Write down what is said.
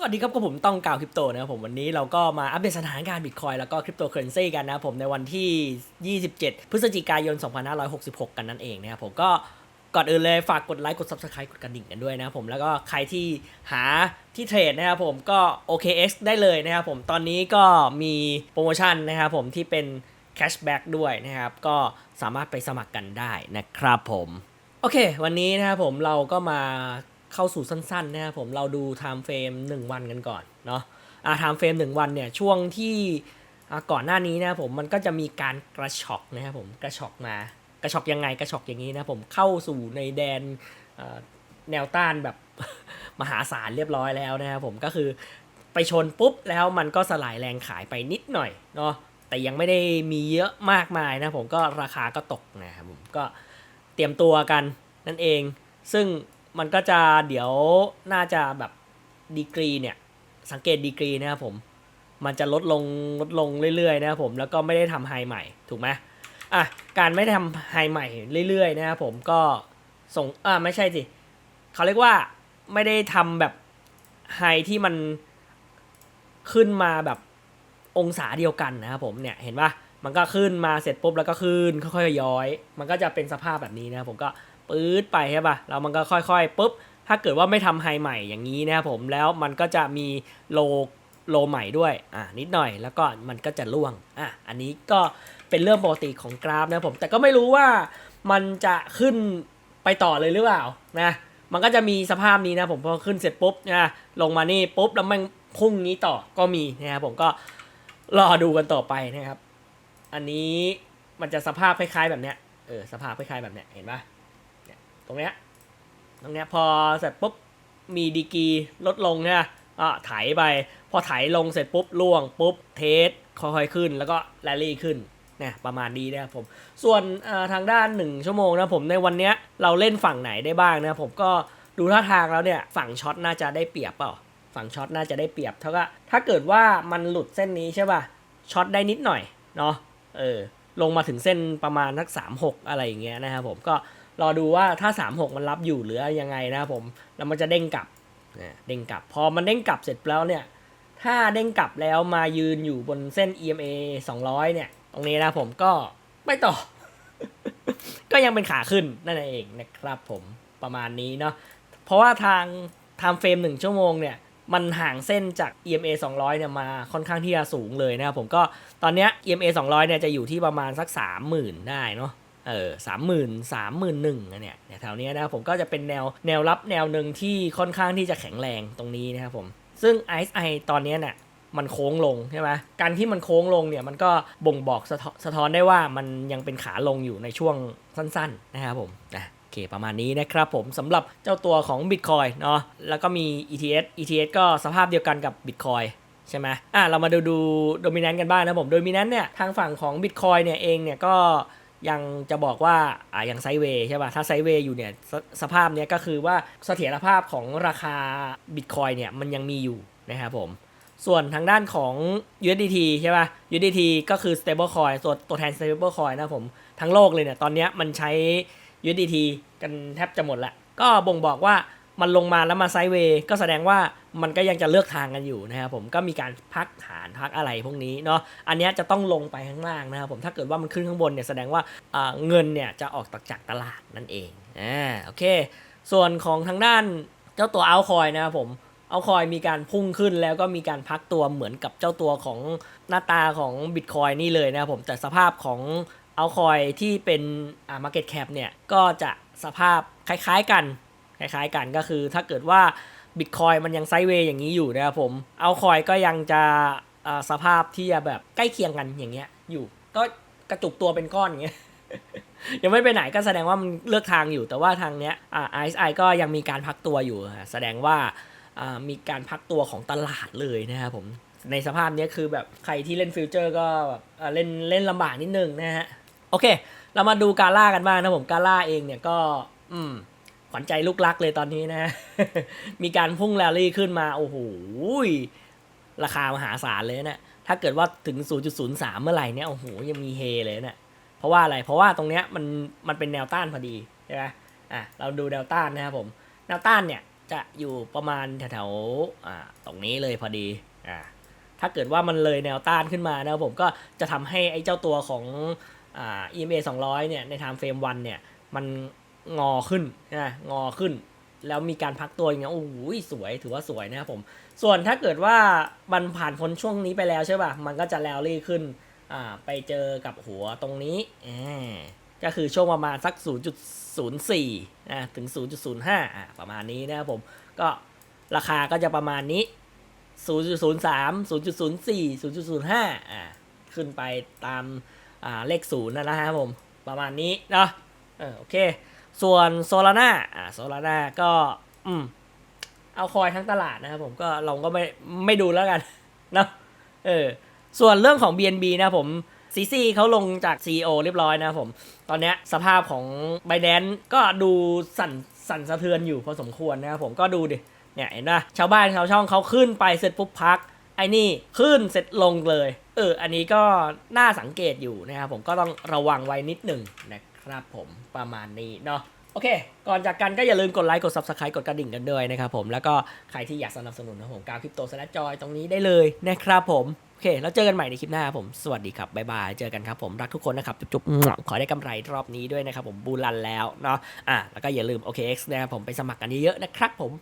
สวัสดีครับกับผมต้องกล่าวคริปโตนะครับผมวันนี้เราก็มาอัปเดตสถานการณ์บิตคอยแล้วก็คริปโตเคอเรนซีกันนะครับผมในวันที่ 27 พฤศจิกายน 2566 กันนั่นเองนะครับผมก็ก่อนอื่นเลยฝากกดไลค์กด Subscribe กดกระดิ่งกันด้วยนะครับผมแล้วก็ใครที่หาที่เทรดนะครับผมก็ OKX ได้เลยนะครับผมตอนนี้ก็มีโปรโมชั่นนะครับผมที่เป็น cashback ด้วยนะครับก็สามารถไปสมัครกันได้นะครับผม โอเค วันนี้นะครับผมเราก็มา เข้าสู่สั้นๆนะครับผมเราดู time frame 1วันกันก่อนเนาะอ่า time frame 1วันเนี่ยช่วงที่ก่อนหน้านี้นะผมมันก็จะมีการกระชอกนะครับผมกระชอกมากระชอกยังไงกระชอกอย่างนี้นะผมเข้าสู่ในแดนแนวต้านแบบมหาศาลเรียบร้อยแล้วนะครับผมก็คือไปชนปุ๊บแล้วมันก็สลายแรงขายไปนิดหน่อยเนาะแต่ยังไม่ได้มีเยอะมากมายนะผมก็ราคาก็ตกนะครับผมก็เตรียมตัวกันนั่นเอง ซึ่ง มันก็จะเดี๋ยวน่าจะแบบดีกรีเนี่ย สังเกตดีกรีนะครับผมมันจะลดลงลดลงเรื่อยๆนะครับผมแล้วก็ไม่ได้ทำไฮใหม่ถูกไหมอะการไม่ทำไฮใหม่เรื่อยๆนะครับผมก็ส่งอ่าไม่ใช่สิเขาเรียกว่าไม่ได้ทำแบบไฮที่มันขึ้นมาแบบองศาเดียวกันนะครับผมเนี่ยเห็นปะมันก็ขึ้นมาเสร็จปุ๊บแล้วก็ขึ้นค่อยๆย้อย มันก็จะเป็นสภาพแบบนี้นะครับผมก็ ปื๊ดไปใช่ปะแล้วมันก็ค่อยๆปุ๊บ ถ้าเกิดว่าไม่ทำไฮใหม่อย่างนี้นะครับผม แล้วมันก็จะมีโลโลใหม่ด้วย อะนิดหน่อย แล้วก็มันก็จะล่วง อะ อันนี้ก็เป็นเรื่องปกติของกราฟนะครับผม แต่ก็ไม่รู้ว่ามันจะขึ้นไปต่อเลยหรือเปล่า นะ มันก็จะมีสภาพนี้นะผม พอขึ้นเสร็จปุ๊บนะลงมานี่ปุ๊บ แล้วมันพุ่งนี้ต่อ ก็มีนะครับผม ก็รอดูกันต่อไปนะครับ อันนี้มันจะสภาพคล้ายๆแบบเนี้ย เออ สภาพคล้ายๆแบบเนี้ย เห็นปะ ตรงเนี้ยตรงเนี้ยพอเสร็จปุ๊บมีดีกีลดลงเนี่ยอะไถไป พอไถลงเสร็จปุ๊บล่วงปุ๊บเทสค่อยๆขึ้น แล้วก็แรลลี่ขึ้นนี่ประมาณนี้นะครับผม ส่วนทางด้าน 1 ชั่วโมงนะผมในวันเนี้ยเราเล่นฝั่งไหนได้บ้างนะผมก็ดูท่าทางแล้วเนี่ยฝั่งช็อตน่าจะได้เปรียบเปล่าฝั่งช็อตน่าจะได้เปรียบเท่ากับถ้าเกิดว่ามันหลุดเส้นนี้ใช่ป่ะช็อตได้นิดหน่อยเนาะเออลงมาถึงเส้นประมาณนักสามหกอะไรอย่างเงี้ยนะครับผมก็ รอดูว่าถ้า 3 6 มันรับอยู่หรือยังไงนะครับผม แล้วมันจะเด้งกลับเด้งกลับ พอมันเด้งกลับเสร็จแล้วเนี่ย ถ้าเด้งกลับแล้วมายืนอยู่บนเส้น EMA 200 เนี่ย ตรงนี้นะผมก็ไม่ต่อ ก็ยังเป็นขาขึ้นนั่นเองนะครับผมประมาณนี้เนาะ เพราะว่าทาง time frame 1ชั่วโมงเนี่ยมันห่างเส้นจาก EMA 200 เนี่ยมาค่อนข้างที่จะสูงเลยนะครับผมก็ตอนนี้ EMA 200 เนี่ยจะอยู่ที่ประมาณสัก 30,000 ได้เนาะ เออสามหมื่นสามหมื่นหนึ่งเนี่ยแถวเนี้ยนะครับผมก็จะเป็นแนวแนวรับแนวหนึ่งที่ค่อนข้างที่จะแข็งแรงตรงนี้นะครับผม ซึ่ง RSI ตอนเนี้ยเนี่ยมันโค้งลงใช่ไหมการที่มันโค้งลงเนี่ยมันก็บ่งบอกสะท้อสะท้อนได้ว่ามันยังเป็นขาลงอยู่ในช่วงสั้น ๆ นะครับผมนะโอเคประมาณนี้นะครับผมสำหรับเจ้าตัวของ Bitcoin เนาะแล้วก็มี ETS ETS ก็สภาพเดียวกันกับ Bitcoin ใช่ไหมอะเรามาดูดูโดมิ n น n t กันบ้างนะผมโดมิ n น n t เนี่ยทางฝั่งของ Bitcoin เนี่ยเองเนี่ยก็ ยังจะบอกว่าอ่ายังไซเวย์ใช่ป่ะถ้าไซเวย์อยู่เนี่ยสสภาพเนี้ยก็คือว่าเสถียรภาพของราคา Bitcoin เนี่ยมันยังมีอยู่นะครับผม ส่วนทางด้านของ USDT ใช่ป่ะ USDT ก็คือ stable coin ตัวนตัวแทน stable coin นะผมทั้งโลกเลยเนี่ยตอนเนี้ยมันใช้ USDT กันแทบจะหมดละก็บ่งบอกว่า มันลงมาแล้วมาไซด์เวย์ก็แสดงว่ามันก็ยังจะเลือกทางกันอยู่นะครับผมก็มีการพักฐานพักอะไรพวกนี้เนาะอันนี้จะต้องลงไปข้างล่างนะครับผมถ้าเกิดว่ามันขึ้นข้างบนเนี่ยแสดงว่าเงินเนี่ยจะออกจากตลาดนั่นเองอ่าโอเค ส่วนของทางด้านเจ้าตัวเอาคอยนะครับผมเอาคอยมีการพุ่งขึ้นแล้วก็มีการพักตัวเหมือนกับเจ้าตัวของหน้าตาของ Bitcoin นี่เลยนะครับผมแต่สภาพของเอาคอยที่เป็นอ่า market cap เนี่ยก็จะสภาพคล้ายๆกัน คล้ายๆกันก็คือถ้าเกิดว่า Bitcoin มันยังไซด์เวย์อย่างนี้อยู่นะครับผมเอาคอยก็ยังจะสภาพที่จะแบบใกล้เคียงกันอย่างเงี้ยอยู่ ก็กระจุกตัวเป็นก้อนอย่างเงี้ยยังไม่ไปไหนก็แสดงว่ามันเลือกทางอยู่แต่ว่าทางเนี้ยไอ่า RSI ก็ยังมีการพักตัวอยู่ แสดงว่ามีการพักตัวของตลาดเลยนะครับผมในสภาพเนี้ยคือแบบใครที่เล่นฟิวเจอร์ก็แบบเล่นเล่นลำบากนิดนึงนะฮะ โอเค เรามาดูกาล่ากันบ้างนะผมกาล่าเองเนี่ยก็ อืม ขวัญใจลูกรักเลยตอนนี้นะ มีการพุ่งแรลลี่ขึ้นมา โอ้โห ราคามหาศาลเลยเนะี่ยถ้าเกิดว่าถึง 0.03 เมื่อไหร่เนี่ย โอ้โห ยังมีเฮเลยเนะี่ยเพราะว่าอะไร เพราะว่าตรงเนี้ยมัน มันเป็นแนวต้านพอดี ใช่ไหมอะ เราดูแนวต้านนะครับผม แนวต้านเนี่ยจะอยู่ประมาณแถวๆอ่า ตรงนี้เลยพอดี อ่า ถ้าเกิดว่ามันเลยแนวต้านขึ้นมานะครับผม ก็จะทำให้ไอ้เจ้าตัวของอ่า EMA 200 เนี่ย ใน time frame วันเนี่ย มัน งอขึ้นนะงอขึ้น แล้วมีการพักตัวอย่างเงี้ยโอ้โหสวยถือว่าสวยนะครับผม ส่วนถ้าเกิดว่ามันผ่านพ้นช่วงนี้ไปแล้วใช่ป่ะมันก็จะแรลลี่ขึ้นอ่าไปเจอกับหัวตรงนี้อ่ก็คือช่วงประมาณสัก 0.04อ่าถึง 0.05อ่าประมาณนี้นะครับผม ก็ราคาก็จะประมาณนี้ 0.03 0.04 0.05 อ่า ขึ้นไปตาม อ่า เลขศูนย์นะนะครับผม ประมาณนี้เนาะเออโอเค ส่วนโซลาร่าอ่าโซลาร่าก็อืมเอาคอยทั้งตลาดนะครับผมก็เราก็ไม่ไม่ดูแล้วกันเนาะเออส่วนเรื่องของ BNB นะผมซีซีเขาลงจาก CEO เรียบร้อยนะผม ตอนเนี้ยสภาพของ b บ d a n c e ก็ดูสั่นสั่นสะเทือนอยู่พอสมควรนะครับผมก็ดูดิ เนี่ยเห็นปะชาวบ้านชาวช่องเขาขึ้นไปเสร็จปุ๊บพัก ไอ้นี่ขึ้นเสร็จลงเลย เออ อันนี้ก็น่าสังเกตอยู่นะครับผมก็ต้องระวังไว้นิดหนึ่งนะ ครับผมประมาณนี้เนาะโอเค ก่อนจากกันก็อย่าลืมกดไลค์กด Subscribe กดกระดิ่งกันด้วยนะครับผมแล้วก็ใครที่อยากสนับสนุนนะผมกาวคริปโตสแลจอยตรงนี้ได้เลยนะครับผมโอเค แล้วเจอกันใหม่ในคลิปหน้าครับผมสวัสดีครับบ๊ายบายเจอกันครับผมรักทุกคนนะครับจุ๊บๆขอได้กำไรรอบนี้ด้วยนะครับผมบูรันแล้วเนาะอะแล้วก็อย่าลืม OKX นะครับผมไปสมัครกันเยอะๆนะครับผม